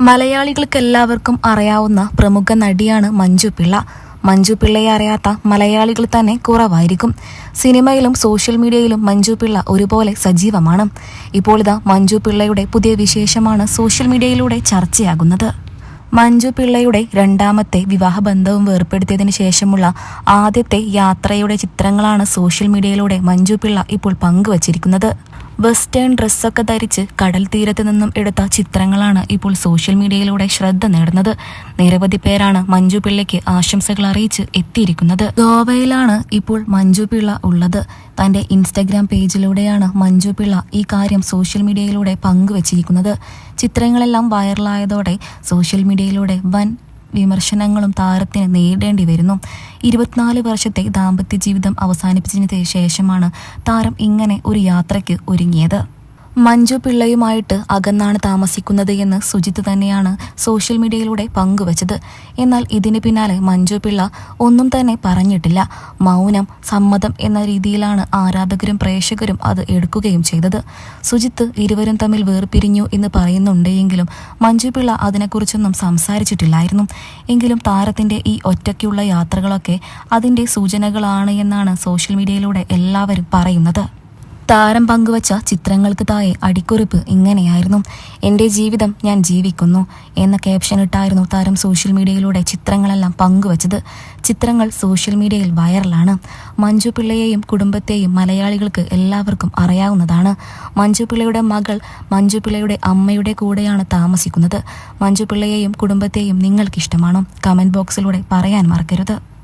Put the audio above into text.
മലയാളികൾക്ക് എല്ലാവർക്കും അറിയാവുന്ന പ്രമുഖ നടിയാണ് മഞ്ജു പിള്ള. മഞ്ജു പിള്ളയെ അറിയാത്ത മലയാളികൾ തന്നെ കുറവായിരിക്കും. സിനിമയിലും സോഷ്യൽ മീഡിയയിലും മഞ്ജു പിള്ള ഒരുപോലെ സജീവമാണ്. ഇപ്പോൾ ഇതാ മഞ്ജു പിള്ളയുടെ പുതിയ വിശേഷമാണ് സോഷ്യൽ മീഡിയയിലൂടെ ചർച്ചയാകുന്നത്. മഞ്ജു പിള്ളയുടെ രണ്ടാമത്തെ വിവാഹബന്ധവും വേർപ്പെടുത്തിയതിനു ശേഷമുള്ള ആദ്യത്തെ യാത്രയുടെ ചിത്രങ്ങളാണ് സോഷ്യൽ മീഡിയയിലൂടെ മഞ്ജു പിള്ള ഇപ്പോൾ പങ്കുവച്ചിരിക്കുന്നത്. വെസ്റ്റേൺ ഡ്രസ്സൊക്കെ ധരിച്ച് കടൽ തീരത്ത് നിന്നും എടുത്ത ചിത്രങ്ങളാണ് ഇപ്പോൾ സോഷ്യൽ മീഡിയയിലൂടെ ശ്രദ്ധ നേടുന്നത്. നിരവധി പേരാണ് മഞ്ജു പിള്ളയ്ക്ക് ആശംസകൾ അറിയിച്ച് എത്തിയിരിക്കുന്നത്. ഗോവയിലാണ് ഇപ്പോൾ മഞ്ജു പിള്ള ഉള്ളത്. തന്റെ ഇൻസ്റ്റഗ്രാം പേജിലൂടെയാണ് മഞ്ജു പിള്ള ഈ കാര്യം സോഷ്യൽ മീഡിയയിലൂടെ പങ്കുവച്ചിരിക്കുന്നത്. ചിത്രങ്ങളെല്ലാം വൈറലായതോടെ സോഷ്യൽ മീഡിയയിലൂടെ വൻ വിമർശനങ്ങളും താരത്തിന് നേരിടേണ്ടി വരുന്നു. ഇരുപത്തിനാല് വർഷത്തെ ദാമ്പത്യ ജീവിതം അവസാനിപ്പിച്ചതിന് ശേഷമാണ് താരം ഇങ്ങനെ ഒരു യാത്രയ്ക്ക് ഒരുങ്ങിയത്. മഞ്ജു പിള്ളയുമായിട്ട് അകന്നാണ് താമസിക്കുന്നത് എന്ന് സുജിത്ത് തന്നെയാണ് സോഷ്യൽ മീഡിയയിലൂടെ പങ്കുവച്ചത്. എന്നാൽ ഇതിന് പിന്നാലെ മഞ്ജു പിള്ള ഒന്നും തന്നെ പറഞ്ഞിട്ടില്ല. മൗനം സമ്മതം എന്ന രീതിയിലാണ് ആരാധകരും പ്രേക്ഷകരും അത് എടുക്കുകയും ചെയ്തത്. സുജിത്ത് ഇരുവരും തമ്മിൽ വേർപിരിഞ്ഞു എന്ന് പറയുന്നുണ്ടെങ്കിലും മഞ്ജു പിള്ള അതിനെക്കുറിച്ചൊന്നും സംസാരിച്ചിട്ടില്ലായിരുന്നു. എങ്കിലും താരത്തിന്റെ ഈ ഒറ്റയ്ക്കുള്ള യാത്രകളൊക്കെ അതിന്റെ സൂചനകളാണ് എന്നാണ് സോഷ്യൽ മീഡിയയിലൂടെ എല്ലാവരും പറയുന്നത്. താരം പങ്കുവച്ച ചിത്രങ്ങൾക്ക് താഴെ അടിക്കുറിപ്പ് ഇങ്ങനെയായിരുന്നു. എന്റെ ജീവിതം ഞാൻ ജീവിക്കുന്നു എന്ന ക്യാപ്ഷൻ ഇട്ടായിരുന്നു താരം സോഷ്യൽ മീഡിയയിലൂടെ ചിത്രങ്ങളെല്ലാം പങ്കുവച്ചത്. ചിത്രങ്ങൾ സോഷ്യൽ മീഡിയയിൽ വൈറലാണ് മഞ്ജു പിള്ളയെയും കുടുംബത്തെയും മലയാളികൾക്ക് എല്ലാവർക്കും അറിയാവുന്നതാണ്. മഞ്ജു പിള്ളയുടെ മകൾ മഞ്ജു പിള്ളയുടെ അമ്മയുടെ കൂടെയാണ് താമസിക്കുന്നത്. മഞ്ജു പിള്ളയെയും കുടുംബത്തെയും നിങ്ങൾക്കിഷ്ടമാണോ. കമന്റ് ബോക്സിലൂടെ പറയാൻ മറക്കരുത്.